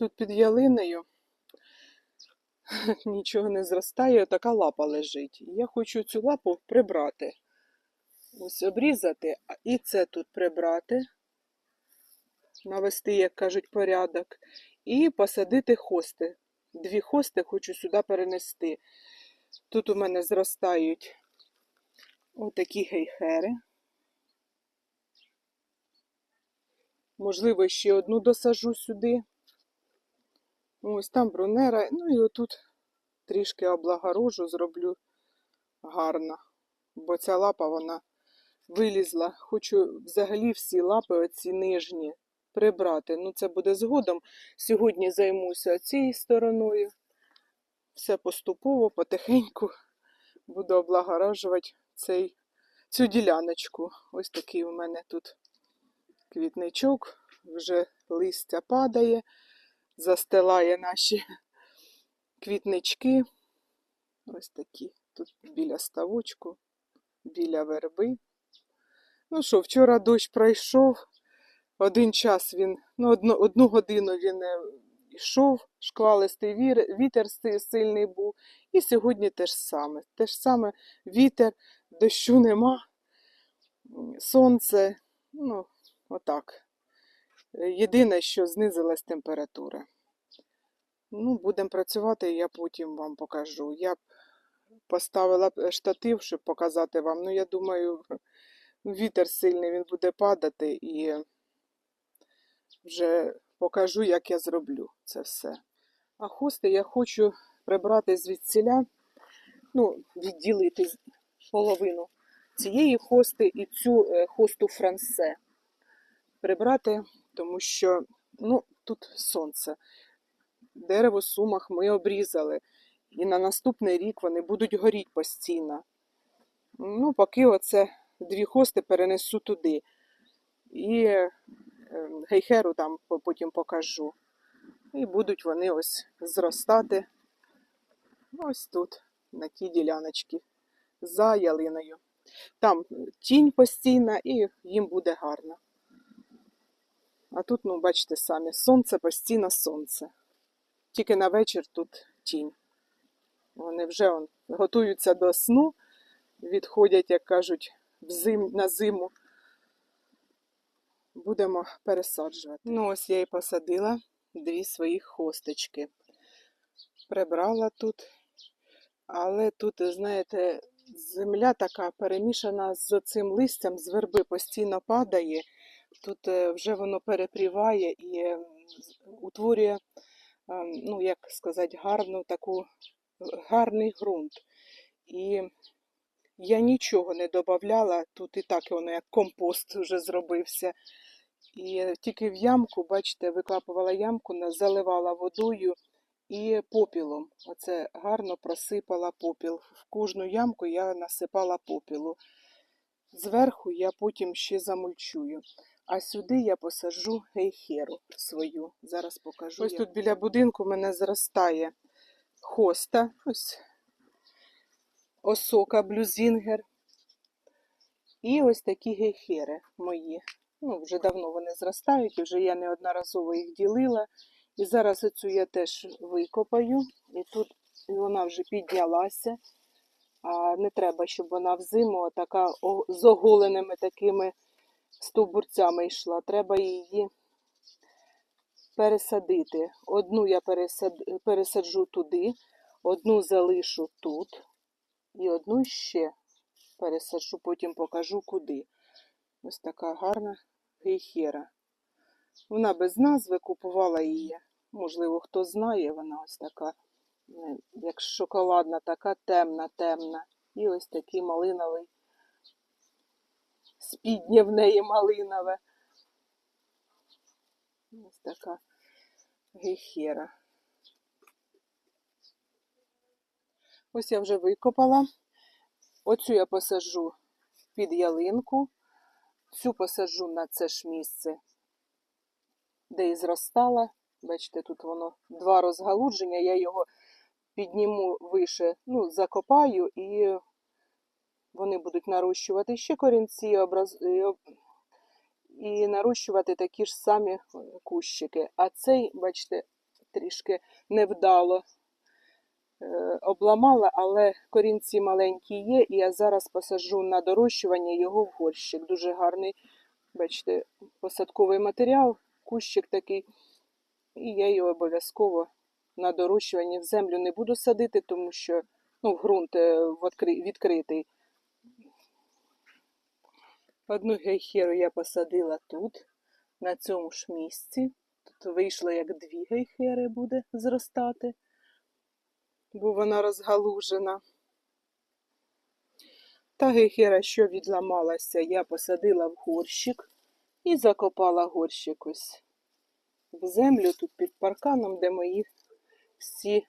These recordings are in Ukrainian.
Тут під ялиною нічого не зростає, така лапа лежить. Я хочу цю лапу прибрати. Ось обрізати, і це тут прибрати, навести, як кажуть, порядок, і посадити хости. Дві хости хочу сюди перенести. Тут у мене зростають отакі гейхери. Можливо, ще одну досажу сюди. Ось там брунера. Ну і отут трішки облагорожу, зроблю гарно. Бо ця лапа, вона вилізла. Хочу взагалі всі лапи, оці нижні, прибрати. Ну, це буде згодом. Сьогодні займуся цією стороною. Все поступово, потихеньку буду облагоражувати цей, цю діляночку. Ось такий у мене тут квітничок, вже листя падає, застилає наші квітнички. Ось такі. Тут біля ставочку, біля верби. Ну що, вчора дощ пройшов. Один час він, ну, одну, одну годину він е, йшов, шквалистий вітер сильний був. І сьогодні те ж саме. Те ж саме вітер, дощу нема, сонце. Ну, отак. Е, Єдине, що знизилась температура. Ну, будемо працювати, я потім вам покажу. Я поставила е, штатив, щоб показати вам. Ну, я думаю, вітер сильний, він буде падати і вже покажу, як я зроблю це все. А хости я хочу прибрати звідсіля, ну, відділити половину цієї хости і цю е, хосту франсе. Прибрати, тому що ну, тут сонце. Дерево сумах ми обрізали. І на наступний рік вони будуть горіти постійно. Ну, поки оце дві хости перенесу туди. І е, гейхеру там потім покажу. І будуть вони ось зростати ось тут, на тій діляночці, за ялиною. Там тінь постійна і їм буде гарно. А тут, ну, бачите самі, сонце, постійно сонце. Тільки на вечір тут тінь. Вони вже он, готуються до сну, відходять, як кажуть, в зим, на зиму. Будемо пересаджувати. Ну, ось я і посадила дві свої хосточки. Прибрала тут. Але тут, знаєте, земля така перемішана з цим листям, з верби постійно падає. Тут е, вже воно перепріває і е, утворює, е, ну, як сказати, гарну таку, гарний ґрунт. І я нічого не додавала, тут і так воно як компост вже зробився. І тільки в ямку, бачите, викапувала ямку, заливала водою і попілом. Оце гарно просипала попіл. В кожну ямку я насипала попілу. Зверху я потім ще замульчую. А сюди я посаджу гейхеру свою. Зараз покажу. Ось тут біля будинку в мене зростає хоста. Ось осока блюзінгер. І ось такі гейхери мої. Ну, вже давно вони зростають, і вже я неодноразово їх ділила. І зараз оцю я теж викопаю. І тут вона вже піднялася. А не треба, щоб вона взиму така з оголеними такими стовбурцями йшла. Треба її пересадити. Одну я пересад... пересаджу туди, одну залишу тут, і одну ще пересаджу, потім покажу куди. Ось така гарна гейхера. Вона без назви купувала її. Можливо, хто знає, вона ось така, як шоколадна, така темна, темна. І ось такий малиновий. Спіднє в неї малинове. Ось така гейхера. Ось я вже викопала. Оцю я посаджу під ялинку. Цю посаджу на це ж місце, де і зростала. Бачите, тут воно два розгалудження. Я його підніму вище, ну, закопаю, і вони будуть нарощувати ще корінці образ... і нарощувати такі ж самі е, кущики. А цей, бачите, трішки невдало е, обламала, але корінці маленькі є, і я зараз посаджу на дорощування його в горщик. Дуже гарний, бачите, посадковий матеріал, кущик такий. І я його обов'язково на дорощування в землю не буду садити, тому що ну, ґрунт е, відкритий. Одну гейхеру я посадила тут, на цьому ж місці. Тут вийшло як дві гейхери буде зростати, бо вона розгалужена. Та гейхера, що відламалася, я посадила в горщик і закопала горщик ось в землю тут під парканом, де мої всі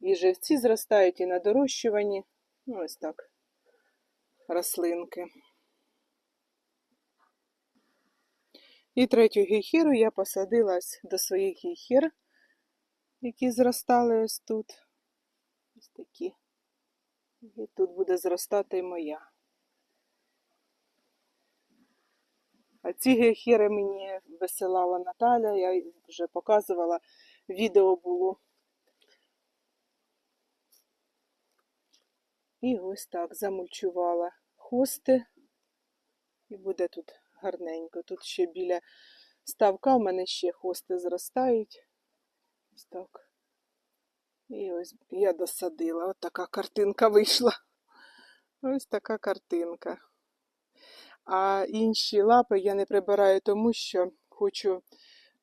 і живці зростають, і на дорощуванні. Ну, ось так. Рослинки. І третю гейхеру я посадилась до своїх гейхер, які зростали ось тут. Ось такі. І тут буде зростати моя. А ці гейхери мені висилала Наталя, я вже показувала, відео було. І ось так замульчувала хости. І буде тут гарненько. Тут ще біля ставка в мене ще хости зростають. Ось так. І ось я досадила. Ось така картинка вийшла. Ось така картинка. А інші лапи я не прибираю, тому що хочу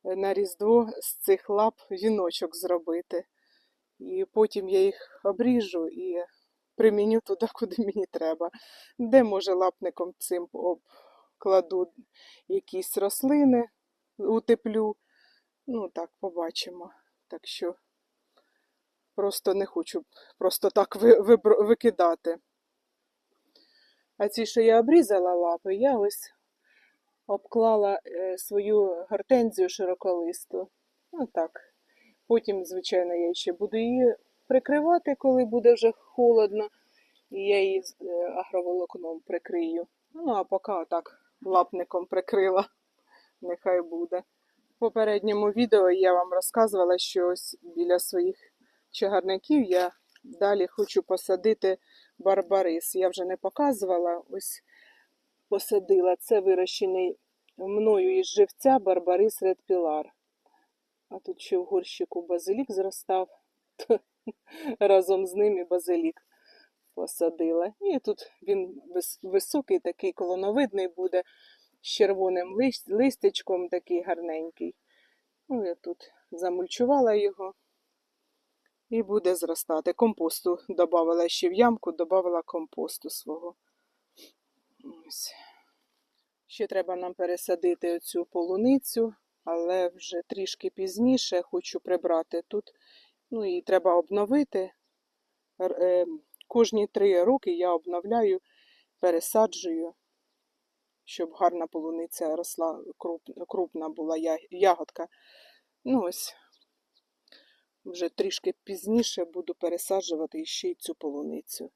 е, на Різдво з цих лап віночок зробити. І потім я їх обріжу і приміню туди, куди мені треба. Де може лапником цим обкладу якісь рослини, утеплю. Ну так, побачимо. Так що просто не хочу просто так викидати. А ці, що я обрізала лапи, я ось обклала е, свою гортензію широколисту. Ну так. Потім, звичайно, я ще буду її прикривати, коли буде вже холодно. І я її е, агроволокном прикрию. Ну, а поки отак лапником прикрила. Нехай буде. В попередньому відео я вам розказувала, що ось біля своїх чагарників я далі хочу посадити барбарис. Я вже не показувала, ось посадила. Це вирощений мною із живця барбарис Pilar. А тут ще в горщику базилік зростав. Разом з ним і базилік посадила. І тут він високий, такий колоновидний буде, з червоним лист- листячком, такий гарненький. Ну, я тут замульчувала його і буде зростати. Компосту додавала ще в ямку, додавала компосту свого. Ось. Ще треба нам пересадити оцю полуницю, але вже трішки пізніше хочу прибрати тут. Ну і треба обновити. Кожні три роки я обновляю, пересаджую, щоб гарна полуниця росла, круп- крупна була ягодка. Ну ось, вже трішки пізніше буду пересаджувати ще й цю полуницю.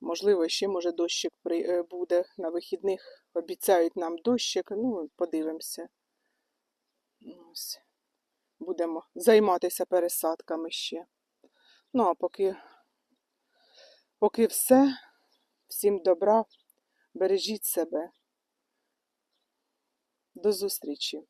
Можливо, ще може дощик е, буде на вихідних. Обіцяють нам дощик, ну, подивимося. Ну, Ось. Будемо займатися пересадками ще. Ну, а поки, поки все. Всім добра, бережіть себе. До зустрічі!